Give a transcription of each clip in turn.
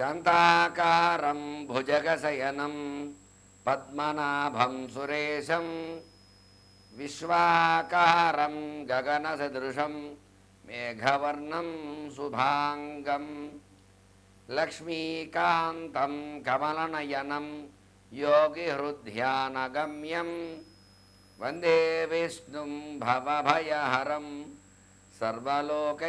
శాంతాకారం భుజగశయనం పద్మనాభం సురేశం విశ్వాకారం గగనసదృశం మేఘవర్ణం శుభాంగం లక్ష్మీకాంతం కమలనయనం యోగిహృద్ధ్యానగమ్యం వందే విష్ణుం భవభయహరం సర్వలోకైకనాథం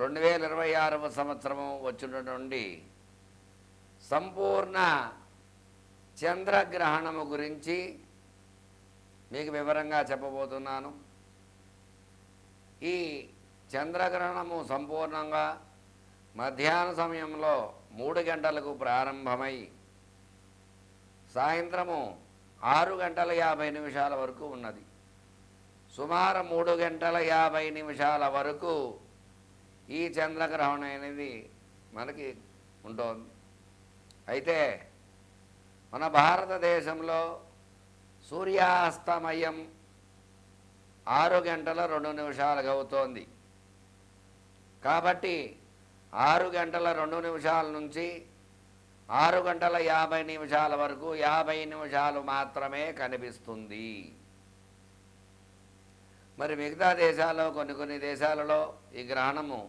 రెండు వేల ఇరవై ఆరవ సంవత్సరము వచ్చినటువంటి సంపూర్ణ చంద్రగ్రహణము గురించి మీకు వివరంగా చెప్పబోతున్నాను. ఈ చంద్రగ్రహణము సంపూర్ణంగా మధ్యాహ్న సమయంలో మూడు గంటలకు ప్రారంభమై సాయంత్రము ఆరు గంటల యాభై నిమిషాల వరకు ఉన్నది. సుమారు మూడు గంటల యాభై నిమిషాల వరకు ఈ చంద్రగ్రహణం అనేది మనకి ఉంటుంది. అయితే మన భారతదేశంలో సూర్యాస్తమయం ఆరు గంటల రెండు నిమిషాలుగా అవుతోంది కాబట్టి ఆరు గంటల రెండు నిమిషాల నుంచి ఆరు గంటల యాభై నిమిషాల వరకు యాభై నిమిషాలు మాత్రమే కనిపిస్తుంది. మరి మిగతా దేశాల్లో కొన్ని కొన్ని దేశాలలో ఈ గ్రహణము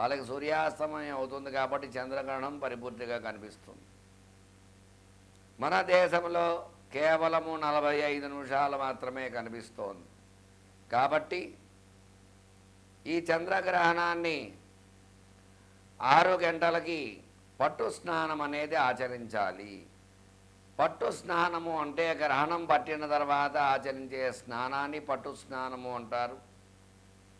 వాళ్ళకి సూర్యాస్తమయం అవుతుంది కాబట్టి చంద్రగ్రహణం పరిపూర్తిగా కనిపిస్తుంది. మన దేశంలో కేవలము నలభై ఐదు నిమిషాలు మాత్రమే కనిపిస్తోంది. కాబట్టి ఈ చంద్రగ్రహణాన్ని ఆరు గంటలకి పట్టు స్నానం అనేది ఆచరించాలి. పట్టు స్నానము అంటే గ్రహణం పట్టిన తర్వాత ఆచరించే స్నానాన్ని పట్టు స్నానము అంటారు.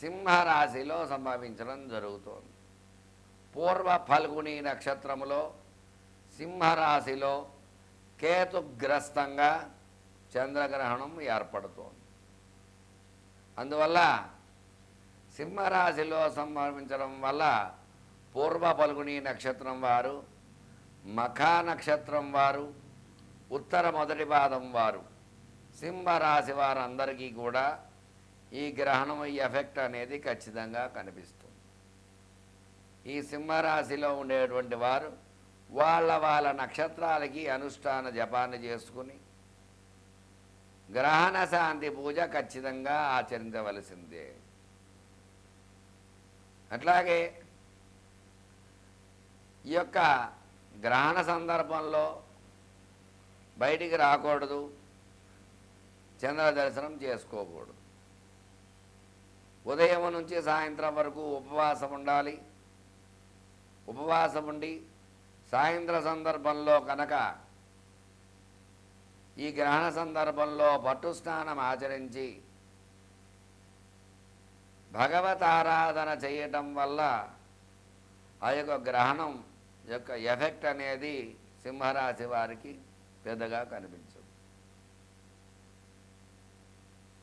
సింహరాశిలో సంభవించడం జరుగుతోంది. పూర్వ ఫల్గుని నక్షత్రములో సింహరాశిలో కేతుగ్రస్తంగా చంద్రగ్రహణం ఏర్పడుతోంది. అందువల్ల సింహరాశిలో సంభవించడం వల్ల పూర్వ ఫల్గుని నక్షత్రం వారు మఖా నక్షత్రం వారు ఉత్తర మొదటి పాదం వారు సింహరాశి వారందరికీ కూడా ఈ గ్రహణం ఈ ఎఫెక్ట్ అనేది ఖచ్చితంగా కనిపిస్తుంది. ఈ సింహరాశిలో ఉండేటువంటి వారు వాళ్ళ వాళ్ళ నక్షత్రాలకి అనుష్ఠాన జపాన్ని చేసుకుని గ్రహణ శాంతి పూజ ఖచ్చితంగా ఆచరించవలసిందే. అట్లాగే ఈ యొక్క గ్రహణ సందర్భంలో బయటికి రాకూడదు. చంద్ర దర్శనం చేసుకోకూడదు. ఉదయం నుంచి సాయంత్రం వరకు ఉపవాసం ఉండాలి. ఉపవాసం ఉండి సాయంత్ర సందర్భంలో కనుక ఈ గ్రహణ సందర్భంలో పట్టు స్నానం ఆచరించి భగవత్ ఆరాధన చేయటం వల్ల ఆ యొక్క గ్రహణం యొక్క ఎఫెక్ట్ అనేది సింహరాశి వారికి పెద్దగా కనిపించింది.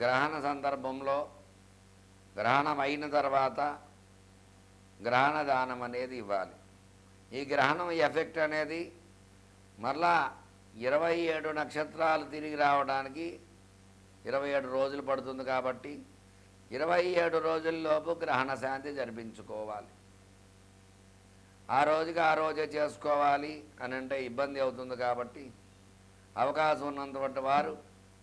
గ్రహణ సందర్భంలో గ్రహణం అయిన తర్వాత గ్రహణ దానం అనేది ఇవ్వాలి. ఈ గ్రహణం ఎఫెక్ట్ అనేది మరలా ఇరవై ఏడు నక్షత్రాలు తిరిగి రావడానికి ఇరవై ఏడు రోజులు పడుతుంది కాబట్టి ఇరవై ఏడు రోజుల్లోపు గ్రహణ శాంతి జరిపించుకోవాలి. ఆ రోజుకి ఆ రోజే చేసుకోవాలి అని అంటే ఇబ్బంది అవుతుంది కాబట్టి అవకాశం ఉన్నటువంటి వారు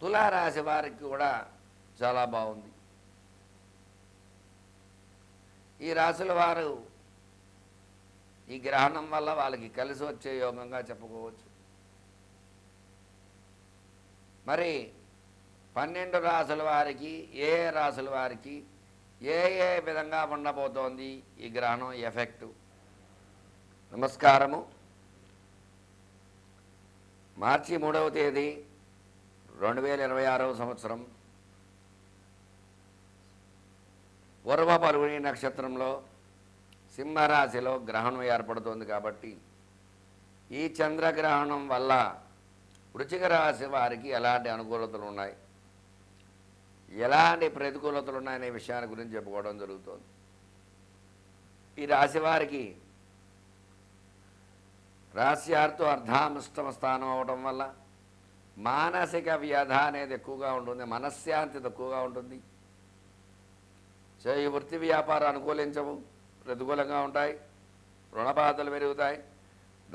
తులారాశి వారికి కూడా చాలా బాగుంది. ఈ రాశుల వారు ఈ గ్రహణం వల్ల వాళ్ళకి కలిసి వచ్చే యోగంగా చెప్పుకోవచ్చు. మరి పన్నెండు రాసుల వారికి ఏ ఏ రాసుల వారికి ఏ ఏ విధంగా ఉండబోతోంది ఈ గ్రహణం ఎఫెక్టు? నమస్కారము. మార్చి మూడవ తేదీ రెండు వేల ఇరవై ఆరవ సంవత్సరం పూర్వ పలుగుని నక్షత్రంలో సింహరాశిలో గ్రహణం ఏర్పడుతోంది కాబట్టి ఈ చంద్రగ్రహణం వల్ల వృచిక రాశి వారికి ఎలాంటి అనుకూలతలు ఉన్నాయి? ఎలాంటి ప్రతికూలతలు ఉన్నాయనే విషయాన్ని గురించి చెప్పుకోవడం జరుగుతోంది. ఈ రాశి వారికి రాశ్యార్థం అర్ధామిష్టమ స్థానం అవడం వల్ల మానసిక వ్యధ అనేది ఎక్కువగా ఉంటుంది మనశ్శాంతి తక్కువగా ఉంటుంది. సో ఈ వృత్తి వ్యాపారం అనుకూలించవు ప్రతికూలంగా ఉంటాయి రుణబాధలు పెరుగుతాయి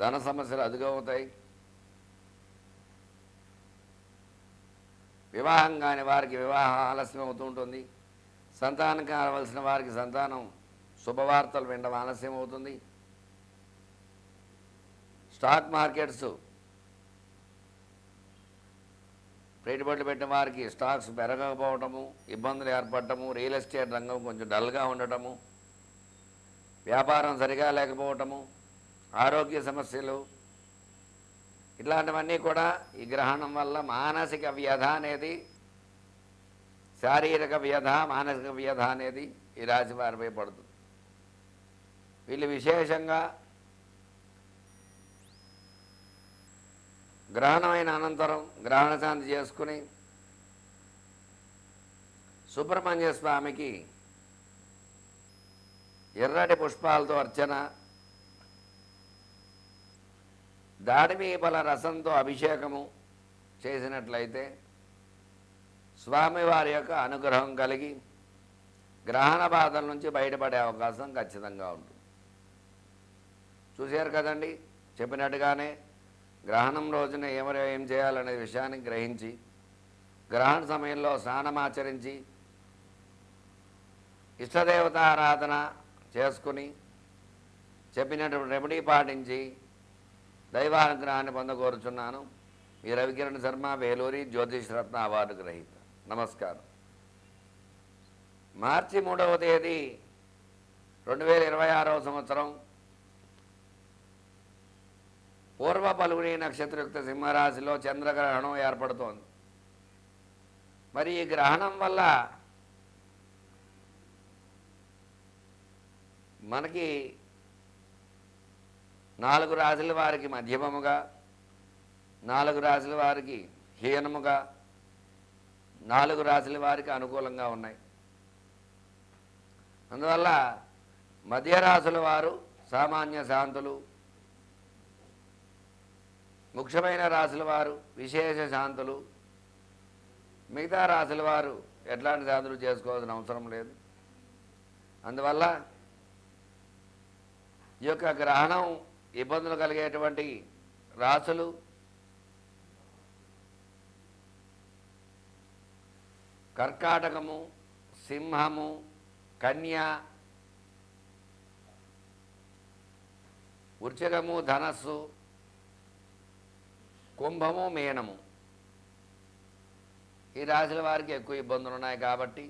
ధన సమస్యలు అధికమవుతాయి వివాహం కాని వారికి వివాహం ఆలస్యం అవుతూ ఉంటుంది. సంతానం కావలసిన వారికి సంతానం శుభవార్తలు వినడం ఆలస్యం అవుతుంది. స్టాక్ మార్కెట్స్ పెట్టుబడులు పెట్టిన వారికి స్టాక్స్ పెరగకపోవటము ఇబ్బందులు ఏర్పడటము రియల్ ఎస్టేట్ రంగం కొంచెం డల్గా ఉండటము వ్యాపారం సరిగా లేకపోవటము ఆరోగ్య సమస్యలు ఇట్లాంటివన్నీ కూడా ఈ గ్రహణం వల్ల మానసిక వ్యధ అనేది శారీరక వ్యధ మానసిక వ్యధ అనేది ఈ రాశి వారిపై పడుతుంది. వీళ్ళు విశేషంగా గ్రహణమైన అనంతరం గ్రహణ శాంతి చేసుకుని సుబ్రహ్మణ్య స్వామికి ఎర్రటి పుష్పాలతో అర్చన దాడిమి రసంతో అభిషేకము చేసినట్లయితే స్వామివారి యొక్క అనుగ్రహం కలిగి గ్రహణ బాధల నుంచి బయటపడే అవకాశం ఖచ్చితంగా ఉంటుంది. చూశారు కదండి? చెప్పినట్టుగానే గ్రహణం రోజున ఎవరు ఏం చేయాలనే విషయాన్ని గ్రహించి గ్రహణ సమయంలో స్నానమాచరించి ఇష్టదేవత ఆరాధన చేసుకుని చెప్పినటువంటి రెమెడీ పాటించి దైవానుగ్రహాన్ని పొందగోరుచున్నాను. మీ రవికిరణ్ శర్మ వేలూరి జ్యోతిష్ రత్న అవార్డు గ్రహీత. నమస్కారం. మార్చి మూడవ తేదీ రెండు వేల ఇరవై ఆరవ సంవత్సరం పూర్వ పలుగుని నక్షత్రయుక్త సింహరాశిలో చంద్రగ్రహణం ఏర్పడుతోంది. మరి ఈ గ్రహణం వల్ల మనకి నాలుగు రాశుల వారికి మధ్యమముగా నాలుగు రాశుల వారికి హీనముగా నాలుగు రాశుల వారికి అనుకూలంగా ఉన్నాయి. అందువల్ల మధ్యరాశుల వారు సామాన్య శాంతులు ముఖ్యమైన రాసుల వారు విశేష శాంతులు. మిగతా రాసుల వారు ఎట్లాంటి శాంతులు చేసుకోవాల్సిన అవసరం లేదు. అందువల్ల ఈ యొక్క గ్రహణం ఇబ్బందులు కలిగేటువంటి రాశులు కర్కాటకము సింహము కన్య వృచకము ధనస్సు కుంభము మీనము. ఈ రాశుల వారికి ఎక్కువ ఇబ్బందులు ఉన్నాయి కాబట్టి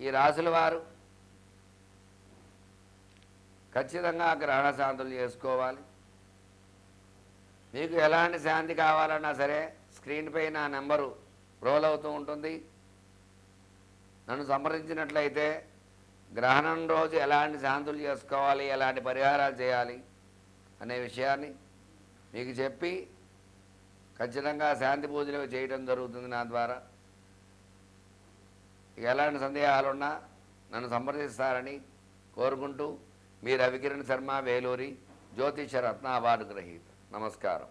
ఈ రాశుల వారు ఖచ్చితంగా గ్రహణ శాంతులు చేసుకోవాలి. మీకు ఎలాంటి శాంతి కావాలన్నా సరే స్క్రీన్ పై నా నెంబరు రోల్ అవుతూ ఉంటుంది. నన్ను సంప్రదించినట్లయితే గ్రహణం రోజు ఎలాంటి శాంతులు చేసుకోవాలి ఎలాంటి పరిహారాలు చేయాలి అనే విషయాన్ని మీకు చెప్పి ఖచ్చితంగా శాంతి పూజలు చేయడం జరుగుతుంది నా ద్వారా. ఇక ఎలాంటి సందేహాలున్నా నన్ను సంప్రదిస్తారని కోరుకుంటూ మీ రవికిరణ్ శర్మ వేలూరి జ్యోతిష రత్న అవార్డు గ్రహీత. నమస్కారం.